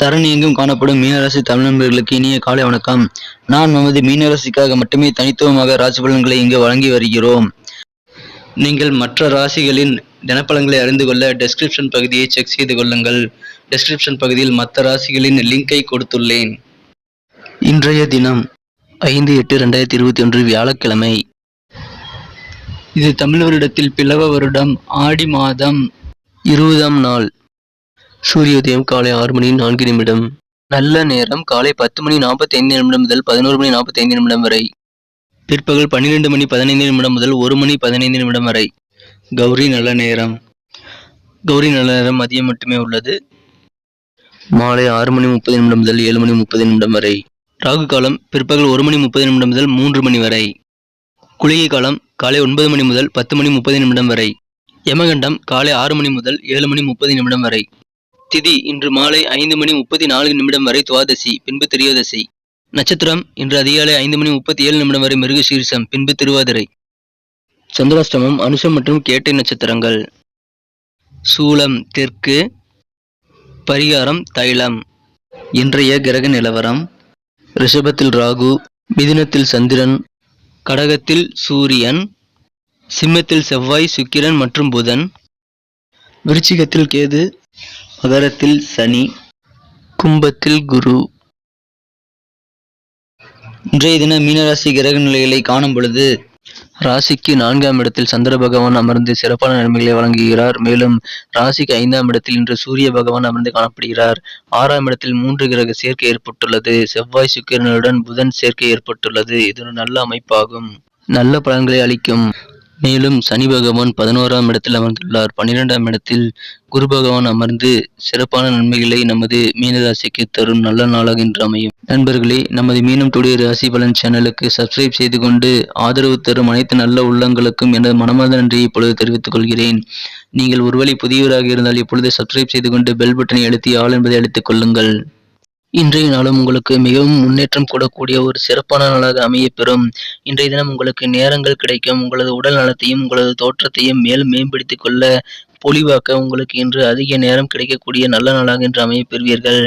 தரணி எங்கும் காணப்படும் மீனராசி தமிழர்களுக்கு இனிய காலை வணக்கம். நான் நமது மீனராசிக்காக மட்டுமே தனித்துவமாக ராசி பலன்களை இங்கு வழங்கி வருகிறோம். நீங்கள் மற்ற ராசிகளின் தினப்பலன்களை அறிந்து கொள்ள டெஸ்கிரிப்ஷன் பகுதியை செக் செய்து கொள்ளுங்கள். டெஸ்கிரிப்ஷன் பகுதியில் மற்ற ராசிகளின் லிங்கை கொடுத்துள்ளேன். இன்றைய தினம் ஐந்து எட்டு ரெண்டாயிரத்தி இருபத்தி ஒன்று வியாழக்கிழமை. இது தமிழ் வருடத்தில் பிளவ வருடம் ஆடி மாதம் இருபதாம் நாள். சூரிய உதயம் காலை ஆறு மணி நான்கு நிமிடம். நல்ல நேரம் காலை பத்து மணி நாற்பத்தி ஐந்து நிமிடம் முதல் பதினோரு மணி நாற்பத்தி ஐந்து நிமிடம் வரை. பிற்பகல் பன்னிரெண்டு மணி பதினைந்து நிமிடம் முதல் ஒரு மணி பதினைந்து நிமிடம் வரை. கௌரி நல்ல நேரம். கௌரி நல்ல நேரம். மதியம் மட்டுமே உள்ளது. மாலை ஆறு மணி முப்பது நிமிடம் முதல் ஏழு மணி முப்பது நிமிடம் வரை. ராகு காலம் பிற்பகல் ஒரு மணி முப்பது நிமிடம் முதல் மூன்று மணி வரை. குளிகை காலம் காலை ஒன்பது மணி முதல் பத்து மணி முப்பது நிமிடம் வரை. யமகண்டம் காலை ஆறு மணி முதல் ஏழு மணி முப்பது நிமிடம் வரை. திதி இன்று மாலை ஐந்து மணி முப்பத்தி நான்கு நிமிடம் வரை துவாதசி பின்பு திரியோதசி. நட்சத்திரம் இன்று அதிகாலை ஐந்து மணி முப்பத்தி ஏழு நிமிடம் வரை மிருகசீரிசம் பின்பு திருவாதிரை. சந்திராஷ்டமம் அனுஷம் மற்றும் கேட்டை நட்சத்திரங்கள். சூலம் தெற்கு. பரிகாரம் தைலம். இன்றைய கிரக நிலவரம் ரிஷபத்தில் ராகு மிதினத்தில் சந்திரன் கடகத்தில் சூரியன் சிம்மத்தில் செவ்வாய் சுக்கிரன் மற்றும் புதன் விருச்சிகத்தில் கேது மகரத்தில் சனி கும்பத்தில் குரு. இன்றைய தின மீனராசி கிரக நிலைகளை காணும் பொழுது ராசிக்கு நான்காம் இடத்தில் சந்திர பகவான் அமர்ந்து சிறப்பான நன்மைகளை வழங்குகிறார். மேலும் ராசிக்கு ஐந்தாம் இடத்தில் இன்று சூரிய பகவான் அமர்ந்து காணப்படுகிறார். ஆறாம் இடத்தில் மூன்று கிரக சேர்க்கை ஏற்பட்டுள்ளது. செவ்வாய் சுக்கிரனுடன் புதன் சேர்க்கை ஏற்பட்டுள்ளது. இது ஒரு நல்ல அமைப்பாகும். நல்ல பலன்களை அளிக்கும். மேலும் சனி பகவான் பதினோராம் இடத்தில் அமர்ந்துள்ளார். பன்னிரெண்டாம் இடத்தில் குரு பகவான் அமர்ந்து சிறப்பான நன்மைகளை நமது மீனராசிக்கு தரும் நல்ல நாளாக இன்று அமையும். நண்பர்களே நமது மீனம் டுடே ராசி பலன் சேனலுக்கு சப்ஸ்கிரைப் செய்து கொண்டு ஆதரவு தரும் அனைத்து நல்ல உள்ளங்களுக்கும் எனது மனமார்ந்த நன்றியை இப்பொழுது தெரிவித்துக் கொள்கிறேன். நீங்கள் ஒருவேளை புதியவராக இருந்தால் இப்பொழுது சப்ஸ்கிரைப் செய்து கொண்டு பெல் பட்டனை அழுத்தி ஆள் என்பதை அழைத்துக் கொள்ளுங்கள். இன்றைய நாளும் உங்களுக்கு மிகவும் முன்னேற்றம் கூடக்கூடிய ஒரு சிறப்பான நாளாக அமைய பெறும். இன்றைய தினம் உங்களுக்கு நேரங்கள் கிடைக்கும். உங்களது உடல் நலத்தையும் உங்களது தோற்றத்தையும் மேலும் மேம்படுத்திக் கொள்ள பொலிவாக்க உங்களுக்கு இன்று அதிக நேரம் கிடைக்கக்கூடிய நல்ல நாளாக இன்று அமைய பெறுவீர்கள்.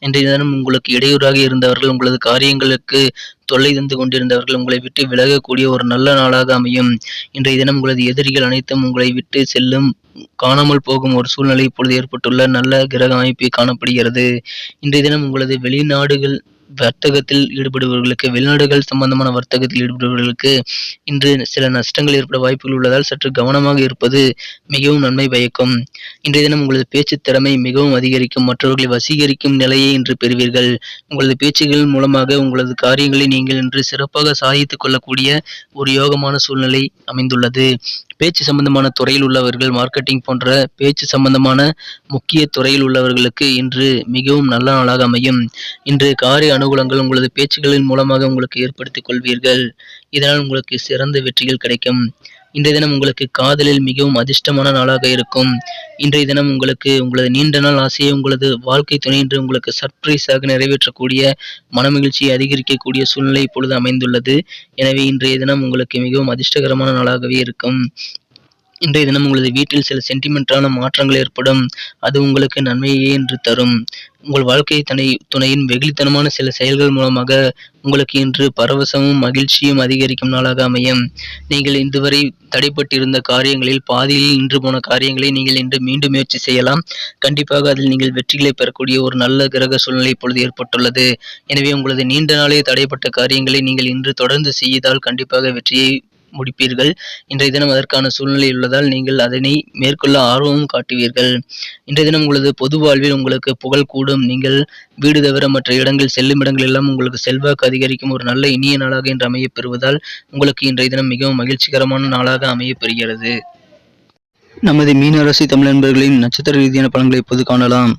இன்றைய தினம் உங்களுக்கு இடையூறாக இருந்தவர்கள் உங்களது காரியங்களுக்கு தொல்லை தந்து கொண்டிருந்தவர்கள் உங்களை விட்டு விலகக்கூடிய ஒரு நல்ல நாளாக அமையும். இன்றைய தினம் உங்களது எதிரிகள் அனைத்தும் உங்களை விட்டு செல்லும் காணாமல் போகும் ஒரு சூழ்நிலை இப்பொழுது ஏற்பட்டுள்ள நல்ல கிரக அமைப்பு காணப்படுகிறது. இன்றைய தினம் உங்களது வெளிநாடுகள் வர்த்தகத்தில் ஈடுபடுபவர்களுக்கு வெளிநாடுகள் சம்பந்தமான வர்த்தகத்தில் ஈடுபடுபவர்களுக்கு இன்று சில நஷ்டங்கள் ஏற்பட வாய்ப்புகள் உள்ளதால் சற்று கவனமாக இருப்பது மிகவும் நன்மை பயக்கும். இன்றைய தினம் உங்களது பேச்சு திறமை மிகவும் அதிகரிக்கும். மற்றவர்களை வசீகரிக்கும் நிலையை இன்று பெறுவீர்கள். உங்களது பேச்சுகள் மூலமாக உங்களது காரியங்களை நீங்கள் இன்று சிறப்பாக சாதித்துக் கொள்ளக்கூடிய ஒரு யோகமான சூழ்நிலை அமைந்துள்ளது. பேச்சு சம்பந்தமான துறையில் உள்ளவர்கள் மார்க்கெட்டிங் போன்ற பேச்சு சம்பந்தமான முக்கிய துறையில் உள்ளவர்களுக்கு இன்று மிகவும் நல்ல நாளாக அமையும். இன்று காரிய அனுகூலங்கள் உங்களது பேச்சுகளின் மூலமாக உங்களுக்கு ஏற்படுத்திக் கொள்வீர்கள். இதனால் உங்களுக்கு சிறந்த வெற்றிகள் கிடைக்கும். இன்றைய தினம் உங்களுக்கு காதலில் மிகவும் அதிர்ஷ்டமான நாளாக இருக்கும். இன்றைய தினம் உங்களுக்கு உங்களது நீண்ட நாள் ஆசையை உங்களது வாழ்க்கை துணை என்று உங்களுக்கு சர்ப்ரைஸாக நிறைவேற்றக்கூடிய மனமகிழ்ச்சியை அதிகரிக்கக்கூடிய சூழ்நிலை இப்பொழுது அமைந்துள்ளது. எனவே இன்றைய தினம் உங்களுக்கு மிகவும் அதிர்ஷ்டகரமான நாளாகவே இருக்கும். இன்றைய தினம் உங்களது வீட்டில் சில சென்டிமெண்டான மாற்றங்கள் ஏற்படும். அது உங்களுக்கு நன்மையே என்று தரும். உங்கள் வாழ்க்கை துணை துணையின் வெகுளித்தனமான சில செயல்கள் மூலமாக உங்களுக்கு இன்று பரவசமும் மகிழ்ச்சியும் அதிகரிக்கும் நாளாக அமையும். நீங்கள் இதுவரை தடைப்பட்டிருந்த காரியங்களில் பாதியில் நின்று போன காரியங்களை நீங்கள் இன்று மீண்டும் முயற்சி செய்யலாம். கண்டிப்பாக அதில் நீங்கள் வெற்றிகளை பெறக்கூடிய ஒரு நல்ல கிரக சூழ்நிலை இப்பொழுது ஏற்பட்டுள்ளது. எனவே உங்களது நீண்ட நாளே தடைப்பட்ட காரியங்களை நீங்கள் இன்று தொடர்ந்து செய்தால் கண்டிப்பாக வெற்றியை முடிப்பீர்கள். இன்றைய தினம் அதற்கான சூழ்நிலை உள்ளதால் நீங்கள் அதனை மேற்கொள்ள ஆர்வமும் காட்டுவீர்கள். இன்றைய தினம் உங்களது பொது வாழ்வில் உங்களுக்கு புகழ் கூடும். நீங்கள் வீடு தவிர மற்ற இடங்கள் செல்லும் இடங்கள் எல்லாம் உங்களுக்கு செல்வாக்கு அதிகரிக்கும். ஒரு நல்ல இனிய நாளாக இன்று அமையப் பெறுவதால் உங்களுக்கு இன்றைய தினம் மிகவும் மகிழ்ச்சிகரமான நாளாக அமையப் பெறுகிறது. நமது மீனராசி தமிழ் நண்பர்களின் நட்சத்திர ரீதியான பலன்களை இப்போது காணலாம்.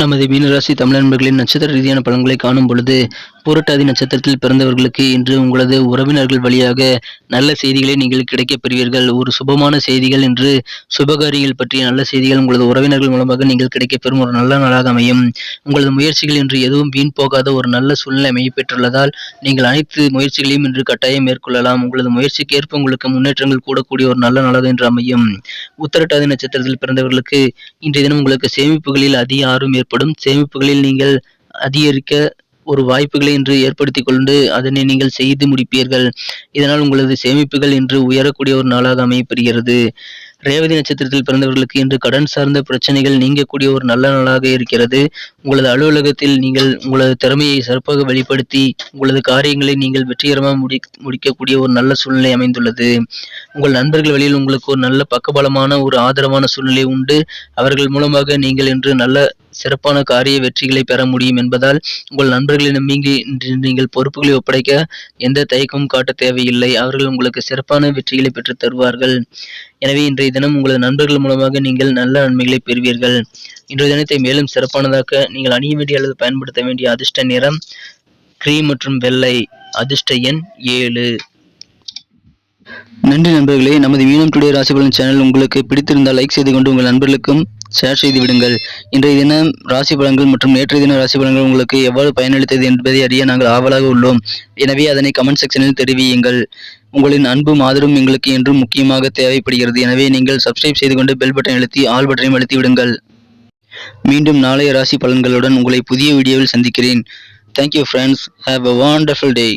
நமது மீனராசி தமிழ் நண்பர்களின் நட்சத்திர ரீதியான பலன்களை காணும் பொழுது புரட்டாதி நட்சத்திரத்தில் பிறந்தவர்களுக்கு இன்று உங்களது உறவினர்கள் வழியாக நல்ல செய்திகளை நீங்கள் கிடைக்கப் பெறுவீர்கள். ஒரு சுபமான செய்திகள் என்று சுபகாரியங்கள் பற்றிய நல்ல செய்திகள் உங்களது உறவினர்கள் மூலமாக நீங்கள் கிடைக்கப் பெறும் ஒரு நல்ல நாளாக அமையும். உங்களது முயற்சிகள் இன்று எதுவும் வீண் போகாத ஒரு நல்ல சூழ்நிலை அமைய பெற்றுள்ளதால் நீங்கள் அனைத்து முயற்சிகளையும் இன்று கட்டாயம் மேற்கொள்ளலாம். உங்களது முயற்சிக்கேற்ப உங்களுக்கு முன்னேற்றங்கள் கூடக்கூடிய ஒரு நல்ல நாளாக இன்று அமையும். உத்தரட்டாதி நட்சத்திரத்தில் பிறந்தவர்களுக்கு இன்றைய தினம் உங்களுக்கு சேமிப்புகளில் அதிக ஆர்வம் ஏற்படும். சேமிப்புகளில் நீங்கள் அதிகரிக்க ஒரு வாய்ப்புகளை இன்று ஏற்படுத்திக் கொண்டு அதனை நீங்கள் செய்து முடிப்பீர்கள். இதனால் உங்களது சேமிப்புகள் இன்று உயரக்கூடிய ஒரு நாளாக அமையப்பெறுகிறது ரேவதி நட்சத்திரத்தில் பிறந்தவர்களுக்கு இன்று கடன் சார்ந்த பிரச்சனைகள் நீங்கக்கூடிய ஒரு நல்ல நாளாக இருக்கிறது. உங்களது அலுவலகத்தில் நீங்கள் உங்களது திறமையை சிறப்பாக வெளிப்படுத்தி உங்களது காரியங்களை நீங்கள் வெற்றிகரமாக முடி முடிக்கக்கூடிய ஒரு நல்ல சூழ்நிலை அமைந்துள்ளது. உங்கள் நண்பர்கள் வழியில் உங்களுக்கு ஒரு நல்ல பக்கபலமான ஒரு ஆதரவான சூழ்நிலை உண்டு. அவர்கள் மூலமாக நீங்கள் இன்று நல்ல சிறப்பான காரிய வெற்றிகளை பெற முடியும் என்பதால் உங்கள் நண்பர்களிடம் நீங்கி நீங்கள் பொறுப்புகளை ஒப்படைக்க எந்த தயக்கமும் காட்ட தேவையில்லை. அவர்கள் உங்களுக்கு சிறப்பான வெற்றிகளை பெற்றுத் தருவார்கள். எனவே இன்றைய தினம் உங்களது நண்பர்கள் மூலமாக நீங்கள் நல்ல நன்மைகளை பெறுவீர்கள். இன்றைய தினத்தை மேலும் சிறப்பானதாக்க நீங்கள் அணிய வேண்டிய அல்லது பயன்படுத்த வேண்டிய அதிர்ஷ்ட நிறம் கிரீம் மற்றும் வெள்ளை. அதிர்ஷ்ட எண் ஏழு. நன்றி நண்பர்களே நமது மீனம் டுடே ராசிபலன் சேனல் உங்களுக்கு பிடித்திருந்தால் லைக் செய்து கொண்டு உங்கள் நண்பர்களுக்கும் ஷேர் செய்து விடுங்கள். இன்றைய தினம் ராசி பலன்கள் மற்றும் நேற்றைய தின ராசி பலன்கள் உங்களுக்கு எவ்வாறு பயனளித்தது என்பதை அறிய நாங்கள் ஆவலாக உள்ளோம். எனவே அதனை கமெண்ட் செக்ஷனில் தெரிவியுங்கள். உங்களின் அன்பும் ஆதரவும் எங்களுக்கு என்றும் முக்கியமாக தேவைப்படுகிறது. எனவே நீங்கள் சப்ஸ்கிரைப் செய்து கொண்டு பெல் பட்டன் அழுத்தி ஆல் பட்டனையும் அழுத்தி விடுங்கள். மீண்டும் நாளைய ராசி பலன்களுடன் உங்களை புதிய வீடியோவில் சந்திக்கிறேன். Thank you friends have a wonderful day